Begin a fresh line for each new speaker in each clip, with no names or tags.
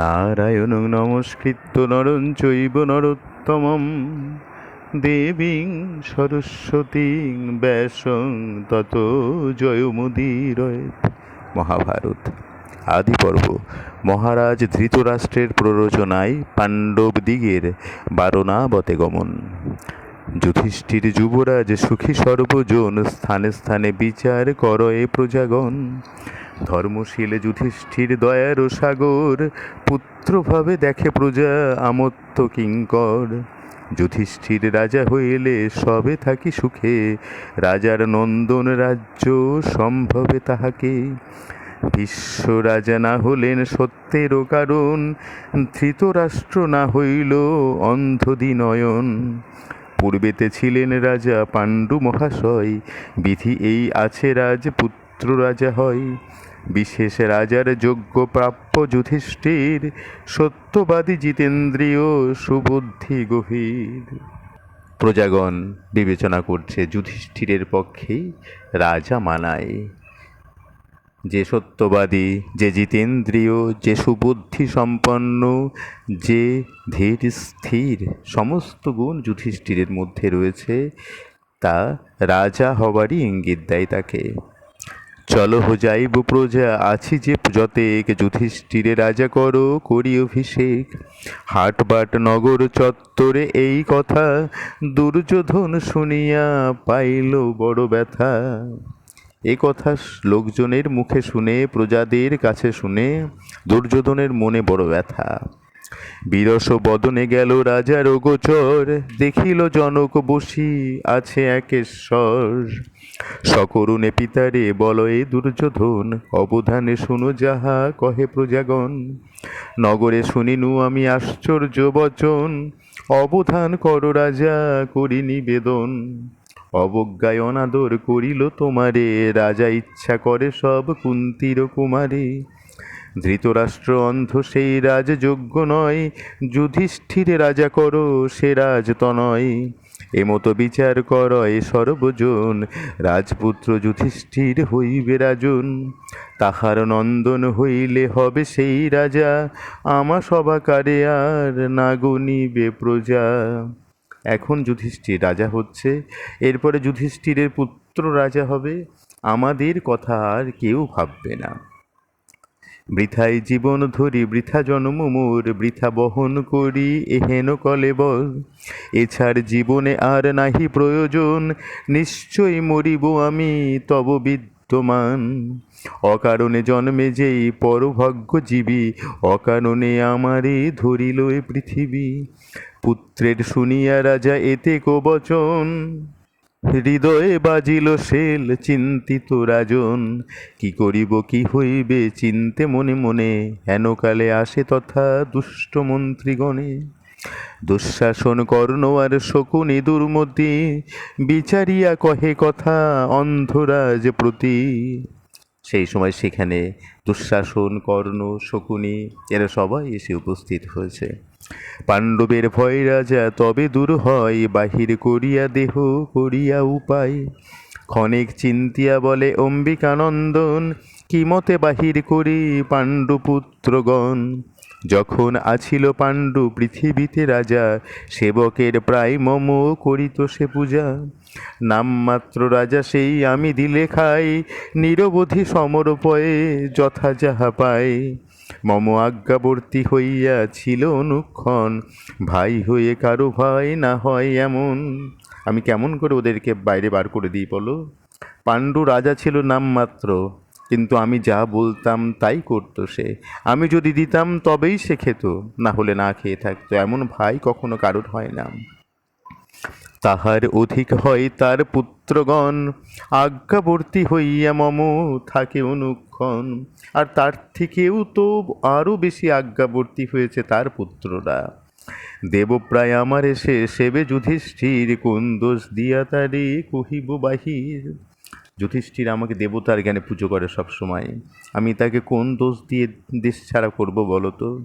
নারায়ণ নমস্কৃত্য নরণ চৈব নরোত্তমম। দেবীং সরস্বতীং ব্যাসং তত জয়মুদীরয় মহাভারত। আদি পর্ব মহারাজ ধৃতরাষ্ট্রের প্ররোচনায় পাণ্ডবদিগের বারণাবতে গমন। যুধিষ্ঠির যুবরাজ সুখী সর্বজন স্থানে স্থানে বিচার করয়ে প্রজাগণ। ধর্মশীল যুধিষ্ঠির দয়ার সাগর, পুত্রভাবে দেখে প্রজা আমত্ত কিঙ্কর। যুধিষ্ঠির রাজা হইলে সবে থাকি সুখে, রাজার নন্দন রাজ্য সম্ভবে তাহাকে। বিশ্ব রাজা না হলেন সত্যেরও কারণ, ধৃতরাষ্ট্র না হইল অন্ধদিনয়ন পূর্বেতে ছিলেন রাজা পাণ্ডু মহাশয়, বিধি এই আছে রাজপুত্র রাজা হয়। বিশেষ রাজার যোগ্য প্রাপ্য যুধিষ্ঠির, সত্যবাদী জিতেন্দ্রীয় সুবুদ্ধি গভীর। প্রজাগণ বিবেচনা করছে যুধিষ্ঠিরের পক্ষেই রাজা মানায়। যে সত্যবাদী, যে জিতেন্দ্রীয়, যে সুবুদ্ধি সম্পন্ন, যে ধীর স্থির সমস্ত গুণ যুধিষ্ঠিরের মধ্যে রয়েছে, তা রাজা হবারই ইঙ্গিত দেয় তাকে। চলো হো যাইব প্রজা, আছি যে যতেক যুধিষ্ঠিরে রাজা করো, করি অভিষেক। হাটবাট নগর চত্বরে এই কথা, দুর্যোধন শুনিয়া পাইল বড় ব্যথা। এ কথা লোকজনের মুখে শুনে, প্রজাদের কাছে শুনে, দুর্যোধনের মনে বড় ব্যথা। বিরস বদনে গেল রাজার গোচর, দেখিল জনক বসি আছে একেশ্বর সকরুণে পিতারে বলয়ে দুর্যোধন, অবধানে শুনো যাহা কহে প্রজাগণ। নগরে শুনিনু আমি আশ্চর্য বচন, অবধান কর রাজা করি নিবেদন। অবজ্ঞায় অনাদর করিল তোমারে, রাজা ইচ্ছা করে সব কুন্তির কুমারে। ধৃতরাষ্ট্র অন্ধ সেই রাজ যোগ্য নয়, যুধিষ্ঠিরে রাজা করো সে রাজ তনয়। এমতো বিচার করয় সর্বজন। রাজপুত্র যুধিষ্ঠির হইবে রাজন। তাহার নন্দন হইলে হবে সেই রাজা। আমা সভাকারে আর না গণিবে প্রজা। এখন যুধিষ্ঠির রাজা হচ্ছে, এরপরে যুধিষ্ঠিরের পুত্র রাজা হবে। আমাদের কথা আর কেউ ভাববে না। বৃথায় জীবন ধরি, বৃথা জন্ম মোর, বৃথা বহন করি, এহেন কলেবর এছাড় জীবনে আর নাহি প্রয়োজন নিশ্চয়ই মরিব আমি তব বিদ্যমান। অকারণে জন্মে যেই পরভাগ্যজীবী, অকারণে আমারে ধরিল এ পৃথিবী। পুত্রের শুনিয়া রাজা এতে কবচন। হৃদয়ে বাজিল শেল চিন্তিত রাজন। কি করিব, কি হইবে চিনতে মনে মনে। হেনকালে আসে তথা দুষ্ট মন্ত্রীগণে। দুঃশাসন কর্ণ আর শকুনি দুর্মতি। বিচারিয়া কহে কথা অন্ধরাজ প্রতি। সেই সময় সেখানে দুঃশাসন, কর্ণ, শকুনি, এরা সবাই এসে উপস্থিত হয়েছে। পাণ্ডবের ভয় রাজা তবে দূর হয়, বাহির করিয়া দেহ করিয়া উপায়। ক্ষণিক চিন্তিয়া বলে, অম্বিকানন্দন, কি মতে বাহির করি পাণ্ডুপুত্রগণ? যখন আছিল পাণ্ডু পৃথিবীতে রাজা, সেবকের প্রায় মম করিত সে পূজা। নামমাত্র রাজা সেই আমি দিলে খাই, নিরবধি সমরপয়ে যথা যাহা পাই মম আজ্ঞাবর্তী হইয়া ছিল অনুক্ষণ। ভাই হয়ে কারও ভাই না হয় এমন। আমি কেমন করে ওদেরকে বাইরে বার করে দিই বলো? পাণ্ডু রাজা ছিল নামমাত্র, কিন্তু আমি যা বলতাম তাই করতো সে। আমি যদি দিতাম তবেই সে খেত, না হলে না খেয়ে থাকতো। এমন ভাই কখনো কারোর হয় না। তাহার অধিক হয় তার পুত্রগণ, আজ্ঞাবর্তী হইয়া মম থাকে অনুক্ষণ। আর তার থেকেও তো আরও বেশি আজ্ঞাবর্তী হয়েছে তার পুত্ররা। দেবপ্রায় আমার এসে সেবে যুধিষ্ঠির, কোন দোষ দিয়া তারে কহিব বাহির? যুধিষ্ঠির আমাকে দেবতার জ্ঞানে পুজো করে সব সময় আমি তাকে কোন দোষ দিয়ে দেশ ছাড়া করব বলো তো?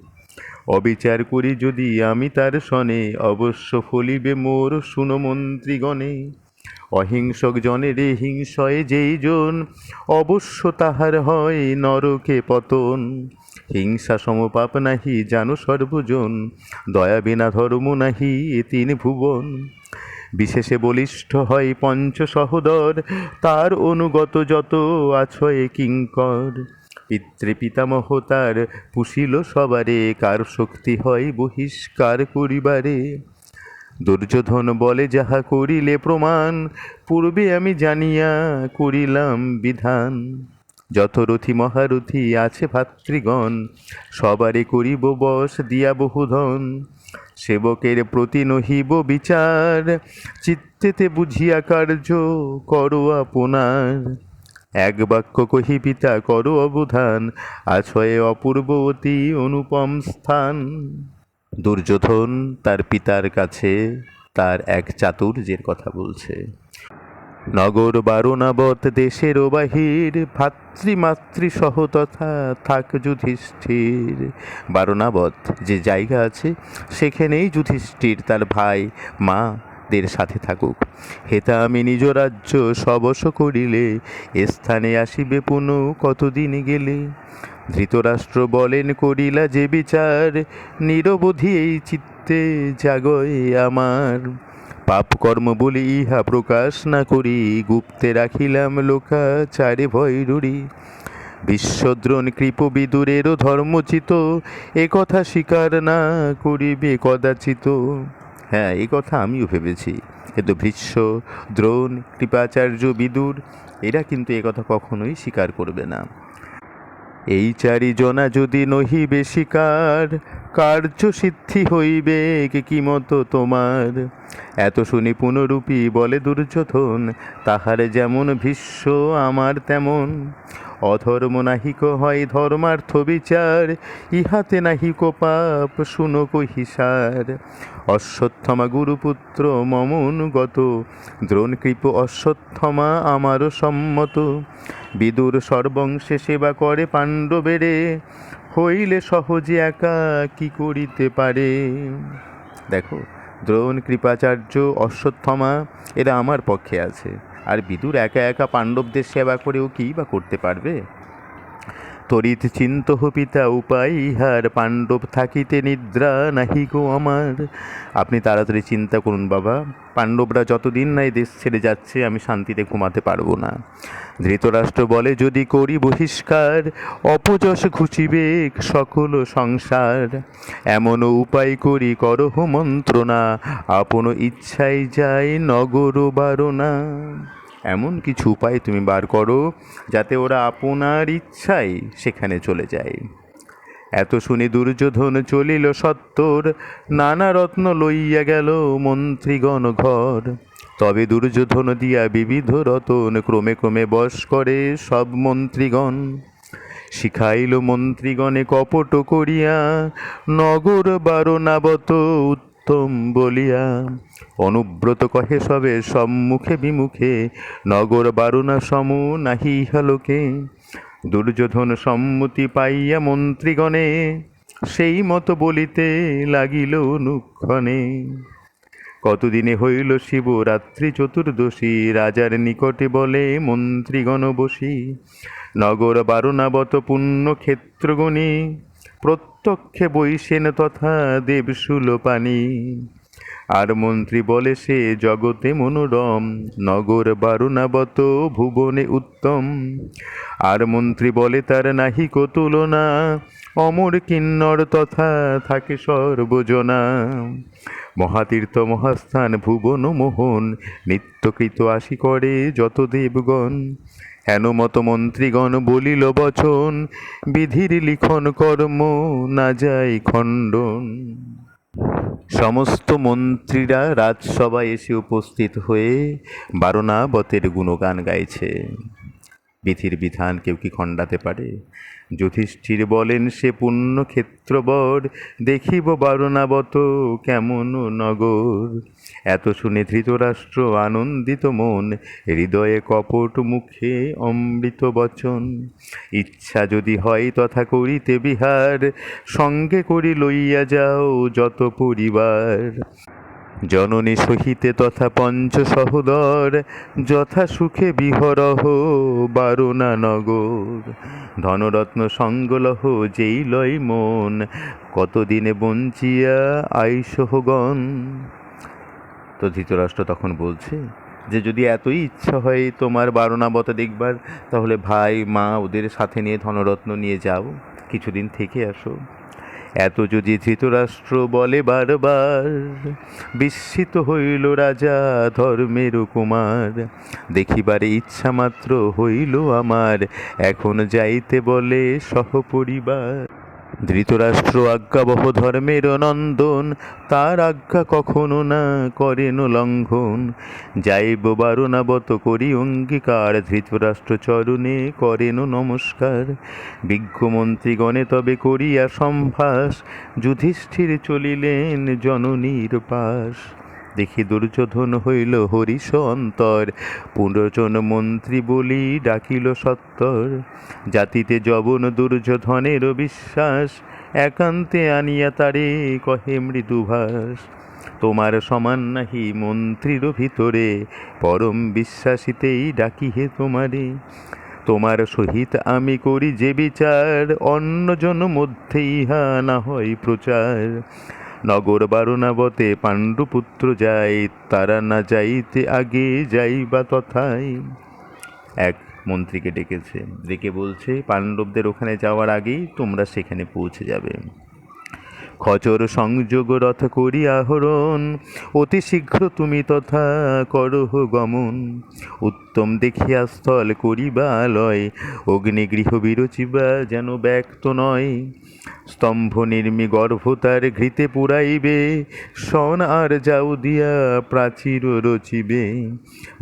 অবিচার করি যদি আমি তার সনে, অবশ্য ফলিবে মোর শুনো মন্ত্রীগণে। অহিংসক জনের হিংসয়ে যেই জন, অবশ্য তাহার হয় নরকে পতন। হিংসা সমপাপ নাহি, জানো সর্বজন, দয়া বিনা ধর্ম নাহি তিন ভুবন। বিশেষে বলিষ্ঠ হয় পঞ্চ সহোদর, তার অনুগত যত আছয়ে কিঙ্কর। পিতৃ পিতামহ তার পুষিল সবারে, কার শক্তি হয় বহিষ্কার করিবারে। দুর্যোধন বলে, যাহা করিলে প্রমাণ, পূর্বে আমি জানিয়া করিলাম বিধান। যত রথি মহারথী আছে ভাতৃগণ, সবারে করিব বশ, দিয়া বহুধন সেবকের প্রতি নহিব বিচার, চিত্তেতে বুঝিয়া কার্য করো আপনার। এক বাক্য কহি, পিতা, করো অবধান, আছয়ে অপূর্ব অতি অনুপম স্থান। দুর্যোধন তার পিতার কাছে তার এক চাতুর্যের কথা বলছে। নগর বারণাবত দেশের বাহির ভাতৃমাতৃ সহ তথা থাক যুধিষ্ঠির। বারণাবত যে জায়গা আছে, সেখানেই যুধিষ্ঠির তার ভাই, মা দের সাথে থাকুক। হেতা আমি নিজ রাজ্য সবশ করিলে স্থানে আসিবে পুনঃ কতদিন গেলে? ধৃতরাষ্ট্র বলেন করিলা যে বিচার, নিরবধি এই চিত্তে জাগয় আমার। পাপ কর্ম বলি ইহা প্রকাশ না করি, গুপ্তে রাখিলাম লোকা চারে ভয় রুড়ি। বিশ্বদ্রোণ কৃপ বিদুরেরও ধর্মচিত এ কথা স্বীকার না করিবে কদাচিত। হ্যাঁ এই কথা আমিও ভেবেছি। কিন্তু ভীষ্ম দ্রোণ, কৃপাচার্য, বিদুর, এরা কিন্তু এ কথা কখনোই স্বীকার করবে না। এই চারিজনা যদি নহি বেশিকার কার্য সিদ্ধি হইবে কি মতো তোমার? এত শুনি পুনরূপী বলে দুর্যোধন, তাহারে যেমন ভীষ্ম, আমার তেমন। অধর্ম নাহিক হয় ধর্মার্থ বিচার, ইহাতে নাহিক পাপ শুনক হিসার। অশ্বত্থমা গুরুপুত্র মমনুগত দ্রোণকৃপ অশ্বত্থমা আমারও সম্মত। বিদুর সর্বংশে সেবা করে পাণ্ডবেরে, হইলে সহজে একা কি করিতে পারে? দেখো, দ্রোণ কৃপাচার্য অশ্বত্থমা, এরা আমার পক্ষে আছে। আর বিদুর একা একা পাণ্ডবদের সেবা করেও কী বা করতে পারবে? তরিত চিন্ত পিতা, উপায় ইহার। পাণ্ডব থাকিতে নিদ্রা নাহি গো আমার। আপনি তাড়াতাড়ি চিন্তা করুন বাবা। পাণ্ডবরা যতদিন না দেশ ছেড়ে যাচ্ছে, আমি শান্তিতে ঘুমাতে পারব না। ধৃতরাষ্ট্র বলে, যদি করি বহিষ্কার, অপযশ ঘুচিবে সকল সংসার। এমন উপায় করি, করহ মন্ত্রণা। আপন ইচ্ছাই যায় নগর বারণা। এমন কিছু উপায় তুমি বার করো যাতে ওরা আপনার ইচ্ছায় সেখানে চলে যায়। এত শুনি দুর্যোধন চলিল সত্তর, নানা রত্ন লইয়া গেল মন্ত্রীগণ ঘর। তবে দুর্যোধন দিয়া বিবিধ রতন ক্রমে ক্রমে বশ করে সব মন্ত্রীগণ। শিখাইল মন্ত্রীগণে কপট করিয়া, নগর বারণাবত উত্তম বলিয়া, অনুব্রত কহে সবে সম্মুখে বিমুখে, নগর বারুণা সম নাহি ইহালোকে দুর্যোধন সম্মতি পাইয়া মন্ত্রীগণে, সেই মতো বলিতে লাগিল অনুক্ষণে। কতদিনে হইল শিবরাত্রি চতুর্দশী, রাজার নিকটে বলে মন্ত্রীগণ বসি, নগর বারণাবত পুণ্য ক্ষেত্রগণী প্রত্যক্ষে বৈশেন তথা দেবশুল পানি। আর মন্ত্রী বলে, সে জগতে মনোরম, নগর বারুণাবত, ভুবনে উত্তম। আর মন্ত্রী বলে, তার নাহিক তুলনা, অমর কিন্নর তথা থাকে সর্বজনা। মহাতীর্থ মহাস্থান, ভুবন মোহন, নিত্যকৃত আসি করে যত দেবগণ। হেনমত মন্ত্রীগণ বলিল, বচন, বিধির লিখন কর্ম, না যায় খণ্ডন। সমস্ত মন্ত্রীরা রাজসভায় এসে উপস্থিত হয়ে বারণাবতের গুণগান গাইছে। বিধির বিধান কেউ কি খণ্ডাতে পারে? যুধিষ্ঠির বলেন, সে পুণ্য ক্ষেত্রবর দেখিব বারণাবত কেমন নগর। এত শুনে ধৃতরাষ্ট্র আনন্দিত মন, হৃদয়ে কপট মুখে অমৃত বচন। ইচ্ছা যদি হয় তথা করিতে বিহার, সঙ্গে করি লইয়া যাও যত পরিবার। জননী সহিতে তথা পঞ্চ সহোদর, যথা সুখে বিহরহ বারুণা নগর। ধনরত্ন সঙ্গলহ যেই লয় মন, কতদিনে বঞ্চিয়া আইসহগণ তো ধৃতরাষ্ট্র তখন বলছে যে, যদি এতই ইচ্ছা হয় তোমার বারণাবতা দেখবার, তাহলে ভাই, মা ওদের সাথে নিয়ে ধনরত্ন নিয়ে যাও, কিছুদিন থেকে আসো। এত যদি ধৃতরাষ্ট্র বলে বারবার, বিস্মিত হইল রাজা ধর্মের কুমার। দেখিবার ইচ্ছা মাত্র হইল আমার, এখন যাইতে বলে সহপরিবার ধৃতরাষ্ট্র আজ্ঞাবহ ধর্মের নন্দন, তার আজ্ঞা কখনো না করেন লঙ্ঘন। যাইব বারণাবত করি অঙ্গীকার, ধৃতরাষ্ট্র চরণে করেন নমস্কার। বিজ্ঞমন্ত্রীগণে তবে করিয়া সম্ভাস যুধিষ্ঠির চলিলেন জননীর পাশ। দেখি দুর্যোধন হইল হরিষ অন্তর পুনর্জন মন্ত্রী বলি ডাকিল সত্তর। জাতিতে জবন দুর্যোধনের বিশ্বাস, একান্তে আনিয়া তারে কহে মৃদুভাস তোমার সমান নাহি মন্ত্রীর ভিতরে, পরম বিশ্বাসীতেই ডাকি হে তোমারে। তোমার সহিত আমি করি যে বিচার, অন্যজন মধ্যে ইহা না হয় প্রচার। নগর বারণাবতে পাণ্ডুপুত্র যায় তারা না যাইতে আগে যাই বা তথায়। এক মন্ত্রীকে ডেকেছে, ডেকে বলছে, পাণ্ডবদের ওখানে যাওয়ার আগেই তোমরা সেখানে পৌঁছে যাবে। খচর সংযোগ রথ করি আহরণ। অতি শীঘ্র তুমি তথা করহ গমন। উত্তম দেখিয়া স্থল করিবা আলয় অগ্নিগৃহ বিরচিবা যেন ব্যক্ত নয়। স্তম্ভ নির্মি গর্ভতার ঘৃতে পুরাইবে। সন আর যাও দিয়া প্রাচীর রচিবে।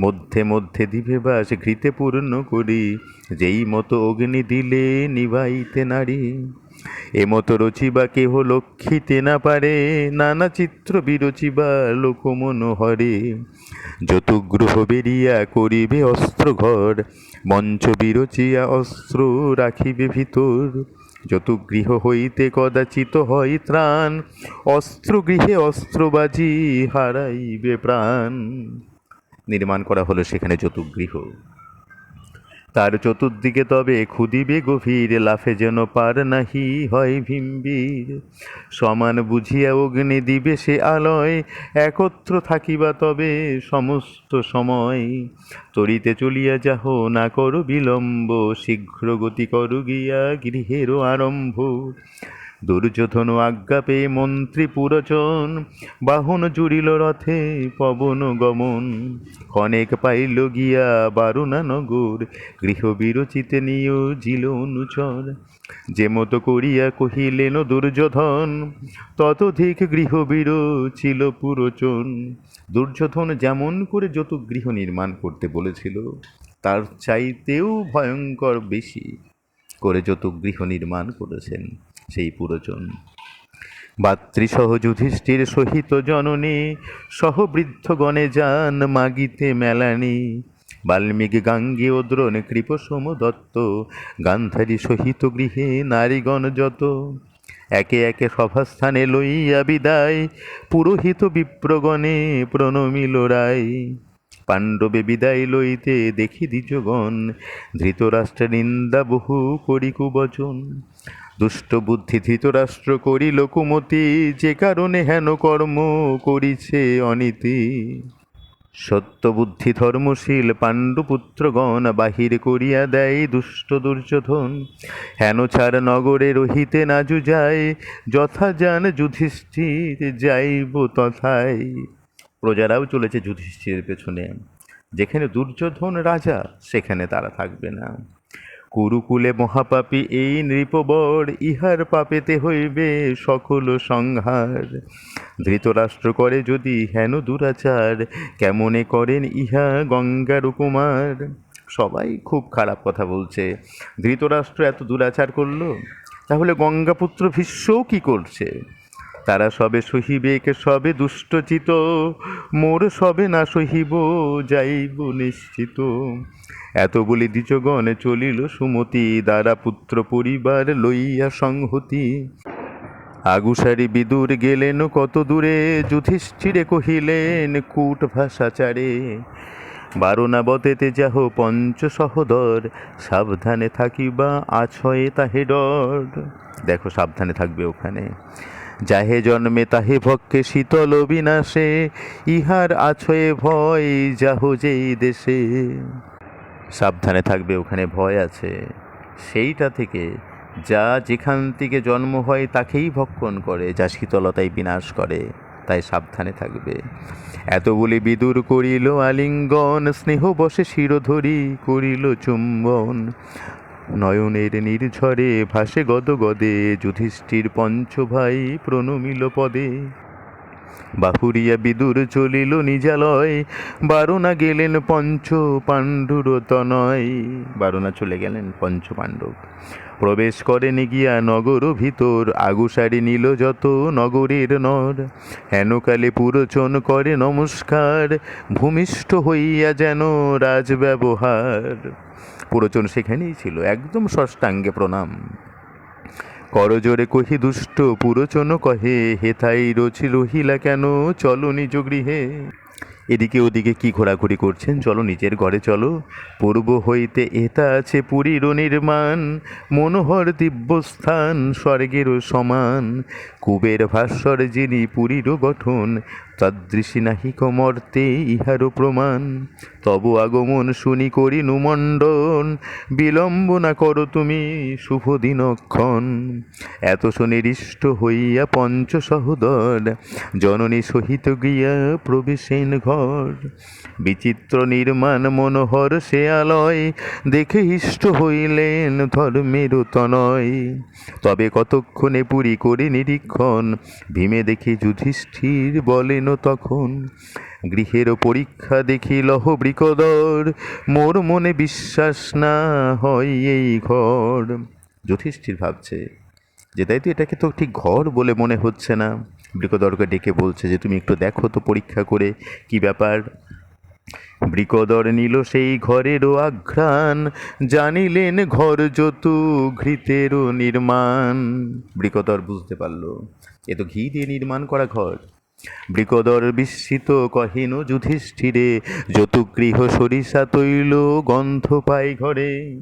মধ্যে মধ্যে দিবে বাস ঘৃতে পূর্ণ করি। যেই মতো অগ্নি দিলে নিভাইতে নারী। এমতো রচিবা কেহ লক্ষিতে না পারে, নানা চিত্র বিরচিবা লোকমনোহরে যতুগ্রহ বেরিয়া করিবে অস্ত্র ঘর, মঞ্চ বিরচিয়া অস্ত্র রাখিবে ভিতর। যতুগৃহ হইতে কদাচিত হয় ত্রাণ, অস্ত্র গৃহে অস্ত্রবাজি হারাইবে প্রাণ। নির্মাণ করা হলো সেখানে যতুগৃহ তার চতুর্দিকে তবে খুদিবে গভীর, লাফে যেন পার নাহি হয় ভীমবীর। সমান বুঝিয়া অগ্নি দিবে সে আলয়, একত্র থাকিবা তবে সমস্ত সময়। তরিতে চলিয়া যাহ, না করো বিলম্ব, শীঘ্র গতি করু গিয়া গৃহেরও আরম্ভ। দুর্যোধন আজ্ঞা পেয়ে মন্ত্রী পুরচন বাহন জুড়িল রথে পবন গমন। অনেক পাইল গিয়া বারুণা নগর গৃহ বিরচিতে নিয় জিল অনুচর। যে মতো করিয়া কহিলেন দুর্যোধন, ততধিক গৃহ ছিল পুরোচন দুর্যোধন যেমন করে যত গৃহ নির্মাণ করতে বলেছিল, তার চাইতেও ভয়ঙ্কর বেশি করে যত গৃহ নির্মাণ করেছেন। সেই পুরোজন। ভাতৃসহ যুধিষ্ঠির সহিত জননী সহ বৃদ্ধগণে যান মাগিতে মেলানি। বাল্মীকি গাঙ্গে ওদ্রণ কৃপসম দত্ত, গান্ধারী সহিত গৃহে নারীগণ যত। একে একে সভাস্থানে লইয়া বিদায়, পুরোহিত বিপ্রগণে প্রণমিল রায়। পাণ্ডবে বিদায় লইতে দেখি দ্বিজগণ, ধৃতরাষ্ট্রের নিন্দা বহু করি কুবচন দুষ্ট বুদ্ধি ধৃতরাষ্ট্র করি লোকমতি, যে কারণে হেন কর্ম করিছে অনীতি। সত্যবুদ্ধি ধর্মশীল পাণ্ডুপুত্রগণ বাহির করিয়া দেয় দুষ্ট দুর্যোধন। হেন ছাড় নগরে রহিতে না যায় যথা যান যুধিষ্ঠির যাইব তথায়। প্রজারাও চলেছে যুধিষ্ঠিরের পেছনে। যেখানে দুর্যোধন রাজা, সেখানে তারা থাকবে না। কুরুকুলে মহাপাপী এই নৃপবর ইহার পাপেতে হইবে সকল সংহার। ধৃতরাষ্ট্র করে যদি হেন দুরাচার, কেমনে করেন ইহা গঙ্গার কুমার সবাই খুব খারাপ কথা বলছে। ধৃতরাষ্ট্র এত দুরাচার করল? তাহলে গঙ্গাপুত্র ভীষ্মও কী করছে? তারা সবে সহিবে কে সবে দুষ্টচিত। মোর সবে না সহিব, যাইব নিশ্চিত। এত বলি দ্বিজগণ চলিল সুমতি, দ্বারা পুত্র পরিবার লইয়া সংহতি। আগুসারি বিদুর গেলেন কত দূরে, যুধিষ্ঠিরে কহিলেন, কূট ভাষাচারে বারণাবতেতে যাহ পঞ্চ সহদর, সাবধানে থাকিবা আছয়ে তাহে ডর। দেখো, সাবধানে থাকবে ওখানে। যাহে জন্মে তাহে ভক্ষে শীতল বিনাশে, ইহার আছয়ে ভয় যাহ যেই দেশে। সাবধানে থাকবে, ওখানে ভয় আছে। সেইটা থেকে যা যেখান থেকে জন্ম হয় তাকেই ভক্ষণ করে, যা শীতলতায় বিনাশ করে, তাই সাবধানে থাকবে। এত বলে বিদুর করিল আলিঙ্গন, স্নেহ বসে শিরোধরি করিল চুম্বন। নয়নের নির্ঝরে ভাসে গদ গদে, যুধিষ্ঠির পঞ্চভাই প্রণমিল পদে। বাহুরিয়া বিদুর চলিল নিজালয়, বারুণা গেলেন পঞ্চ পাণ্ডুর তনয় বারুণা চলে গেলেন পঞ্চ পাণ্ডব প্রবেশ করেন গিয়া নগর ভিতর, আগুসারি নিল যত নগরের নর। হেনকালে পুরোচন করে নমস্কার, ভূমিষ্ঠ হইয়া যেন রাজব্যবহার। পুরোচন সেখানেই ছিল, একদম ষষ্ঠাঙ্গে প্রণাম। করজোরে কহি দুষ্ট, পুরোচন কহে হেথাই রচি রহিলা কেন, চলো নিজ গৃহে। এদিকে ওদিকে কি ঘোরাঘুরি করছেন, চলো নিজের ঘরে চলো। পূর্ব হইতে এতা আছে পুরীর নির্মাণ, মনোহর দিব্যস্থান স্বর্গেরও সমান। কুবের ভাস্বর যিনি পুরীরও গঠন তদৃশী নাহি কমর্তে ইহারও প্রমাণ। তব আগমন শুনি করি নুমণ্ডন, বিলম্ব না করো তুমি শুভ দিনক্ষণ এত সুনিরিষ্ট হইয়া পঞ্চ সহোদর জননী সহিত গিয়া প্রবেশেন ঘর। বিচিত্র নির্মাণ মনোহর সে আলয় দেখে ইষ্ট হইলেন ধর্মের তনয়। তবে কতক্ষণে পুরী করে নিরীক্ষণ, ভীমে দেখি যুধিষ্ঠির বলেন তখন, গৃহের পরীক্ষা দেখি লহ বৃকদর, মোর মনে বিশ্বাস না হয় এই ঘর। যুধিষ্ঠির ভাবছে যে, তাই তো এটাকে তো ঠিক ঘর বলে মনে হচ্ছে না। বৃকদরকে ডেকে বলছে যে, তুমি একটু দেখো তো পরীক্ষা করে কি ব্যাপার। বৃকদর নিল সেই ঘরেরও আঘ্রাণ, জানিলেন ঘর যত ঘৃতেরও নির্মাণ। বৃকদর বুঝতে পারল, এ তো ঘি দিয়ে নির্মাণ করা ঘর। বৃকদর বিস্মিত কহিন, যুধিষ্ঠিরে যতুগৃহ সরিষা তৈল, গন্ধ পাই ঘরে।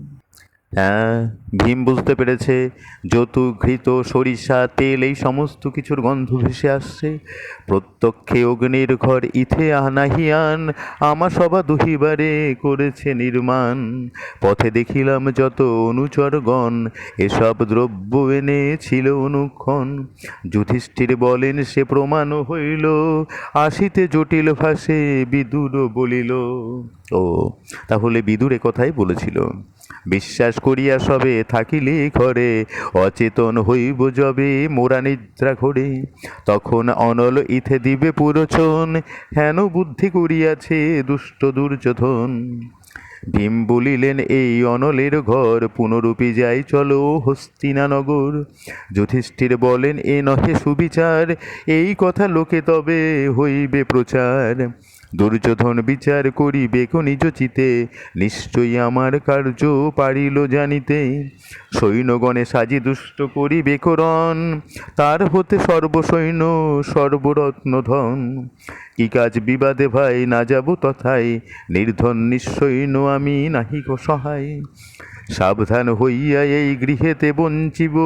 হ্যাঁ ভীম বুঝতে পেরেছে যতু ঘৃত সরিষা, তেল, এই সমস্ত কিছুর গন্ধ ভেসে আসছে। প্রত্যক্ষে অগ্নির ঘর ইথে আনাহিয়ান, আমা সভা দুহিবারে করেছে নির্মাণ। পথে দেখিলাম যত অনুচরগণ, এসব দ্রব্য এনেছিল অনুক্ষণ। যুধিষ্ঠির বলেন, সে প্রমাণ হইল, আসিতে জটিল ভাষে বিদুর বলিল। ও, তাহলে বিদুর কথাই বলেছিল। বিশ্বাস করিয়া সবে থাকিলে ঘরে, অচেতন হইব যবে মোরা নিদ্রা ঘরে। তখন অনল ইথে দিবে পুরোচন, হেন বুদ্ধি করিয়াছে দুষ্ট দুর্যোধন। ভীম বলিলেন, এই অনলের ঘর পুনরূপী যাই, চলো হস্তিনানগর। যুধিষ্ঠির বলেন, এ নহে সুবিচার, এই কথা লোকে তবে হইবে প্রচার। দুর্যোধন বিচার করিবে নিজ চিতে। নিশ্চয়ই আমার কার্য পারিল জানিতে। সৈন্যগণে সাজি দুষ্ট করিবে করণ তার হতে সর্বসৈন্য, সর্বরত্ন ধন। কি কাজ বিবাদে ভাই না যাব তথায়? নির্ধন নিঃসৈন্য আমি নাহিক সহায়। সাবধান হইয়া এই গৃহেতে বঞ্চিব।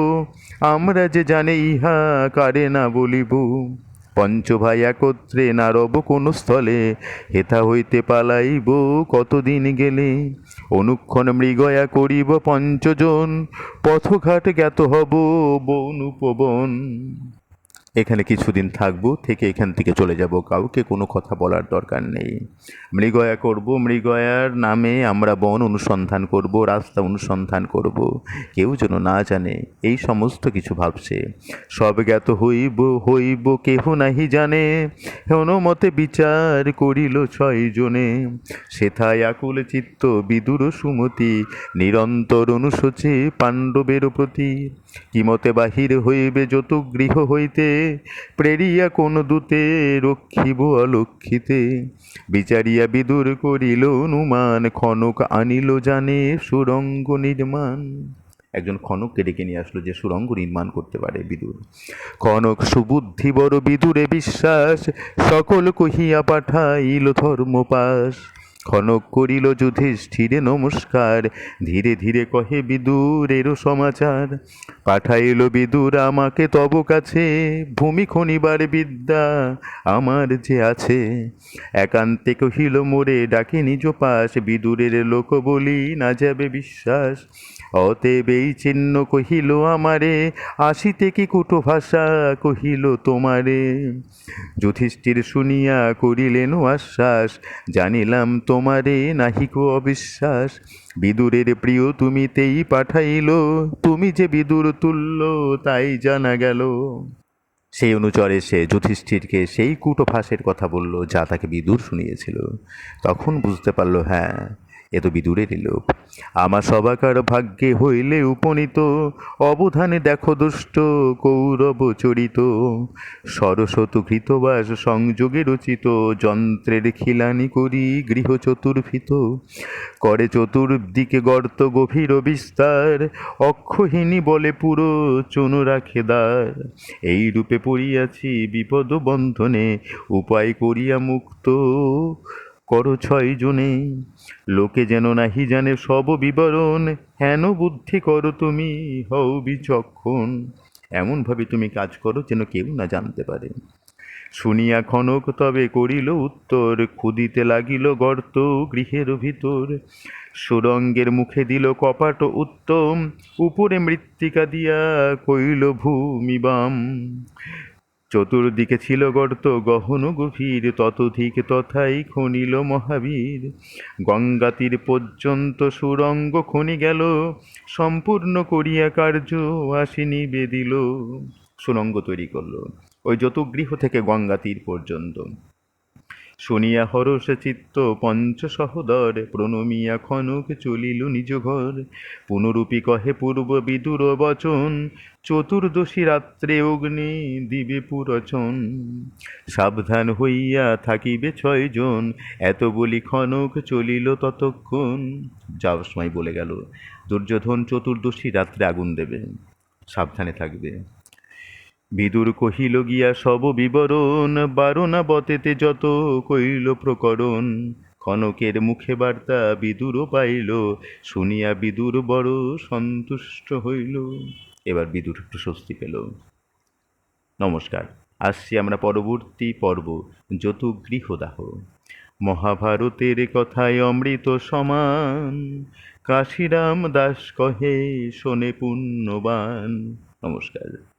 আমরা যে জানে ইহা কারে না বলিব। পঞ্চভাই একত্রে না রব কোন স্থলে, হেথা হইতে পালাইব কতদিন গেলে? অনুক্ষণ মৃগয়া করিব পঞ্চজন, পথঘাট জ্ঞাত হব বন উপবন এখানে কিছুদিন থাকব, থেকে এখান থেকে চলে যাব কাউকে, কোনো কথা বলার দরকার নেই। মৃগয়া করব, মৃগয়ার নামে আমরা বন অনুসন্ধান করব, রাস্তা অনুসন্ধান করব। কেউ যেন না জানে, এই সমস্ত কিছু ভাবছে। সব জ্ঞাত হইব হইব, কেহ নাহি জানে। মতে বিচার করিল ছয় জনে। সেথায় আকুল চিত্ত বিদুর সুমতি, নিরন্তর অনুশোচে পাণ্ডবের প্রতি। কিমতে বাহির হইবে যত গৃহ হইতে, প্রেরিয়া কোন দূতে রক্ষিব অলক্ষিতে। বিচারিয়া বিদুর করিল অনুমান, খনক আনিল জানে সুরঙ্গ নির্মাণ। একজন খনককে ডেকে নিয়ে আসলো যে সুরঙ্গ নির্মাণ করতে পারে বিদুর। কনক সুবুদ্ধি বড় বিদুরে বিশ্বাস, সকল কহিয়া পাঠাইল ধর্মপাস খনক করিল যুধিষ্ঠিরে নমস্কার। ধীরে ধীরে কহে বিদুরেরও সমাচার। পাঠাইল বিদুর আমাকে তব কাছে। ভূমি খনিবার বিদ্যা আমার যে আছে। একান্তে কহিল, মোরে ডাকে নিজ পাশ। বিদুরের লোক বলি না যাবে বিশ্বাস। অতএব এই চিহ্ন কহিল আমারে, আসিতে কি কুটো ভাষা কহিল তোমারে? যুধিষ্ঠির শুনিয়া করিলেন আশ্বাস, জানিলাম তোমারে নাহিক অবিশ্বাস। বিদুরের প্রিয় তুমিতেই পাঠাইল, তুমি যে বিদুর তুল্য তাই জানা গেল। সেই অনুচরে সে যুধিষ্ঠিরকে সেই কুটোভাষের কথা বলল, যা তাকে বিদুর শুনিয়েছিল। তখন বুঝতে পারল হ্যাঁ এ তো বিদুরেরই লোক আমার সবাকার ভাগ্যে হইলে উপনীত, অবধানে দেখো দুষ্ট কৌরব চরিত। সরস্বত কৃতবাস সংযোগে রচিত, যন্ত্রের খিলানি করি গৃহ চতুর্ভিত। করে চতুর্দিকে গর্ত গভীর বিস্তার, অক্ষহীনী বলে পুরো চনু রাখে দ্বার। এই রূপে পড়িয়াছি বিপদ বন্ধনে, উপায় করিয়া মুক্ত। করো ছয় জনে লোকে যেন নাহি জানে সব বিবরণ, হেন বুদ্ধি করো তুমি, হও বিচক্ষণ। এমনভাবে তুমি কাজ করো যেন কেউ না জানতে পারে। শুনিয়া খনক তবে করিল উত্তর খুদিতে লাগিল গর্ত গৃহের ভিতর। সুরঙ্গের মুখে দিল কপাট উত্তম, উপরে মৃত্তিকা দিয়া কইল ভূমি বাম চতুর্দিকে ছিল গর্ত গহন গভীর, ততধিক তথাই খনিল মহাবীর। গঙ্গা তীর পর্যন্ত সুরঙ্গ খনি গেল, সম্পূর্ণ করিয়া কার্য আসিনি বেদিল। সুরঙ্গ তৈরি করল। ওই যতুগৃহ থেকে গঙ্গা তীর পর্যন্ত। শুনিয়া হরষ চিত্ত পঞ্চ সহদর, প্রণমিয়া খনক চলিল নিজ ঘর। পুনরূপী কহে পূর্ব বিদুর বচন, চতুর্দশী রাত্রে অগ্নি দিবে পুরচন। সাবধান হইয়া থাকিবে ছয়জন, এত বলি খনক চলিল ততক্ষণ। যাওয়ার সময় বলে গেল, দুর্যোধন চতুর্দশী রাত্রে আগুন দেবে। সাবধানে থাকবে। বিদুর কহিল, গিয়া সব বিবরণ বারণা বতেতে যত কইল প্রকরণ। কনকের মুখে বার্তা বিদুরও পাইল, শুনিয়া বিদুর বড় সন্তুষ্ট হইল। এবার বিদুর একটু স্বস্তি পেল। নমস্কার, আসছি আমরা পরবর্তী পর্ব যতুগৃহদাহ মহাভারতের কথায় অমৃত সমান, কাশিরাম দাস কহে শোনে পুণ্যবান। নমস্কার।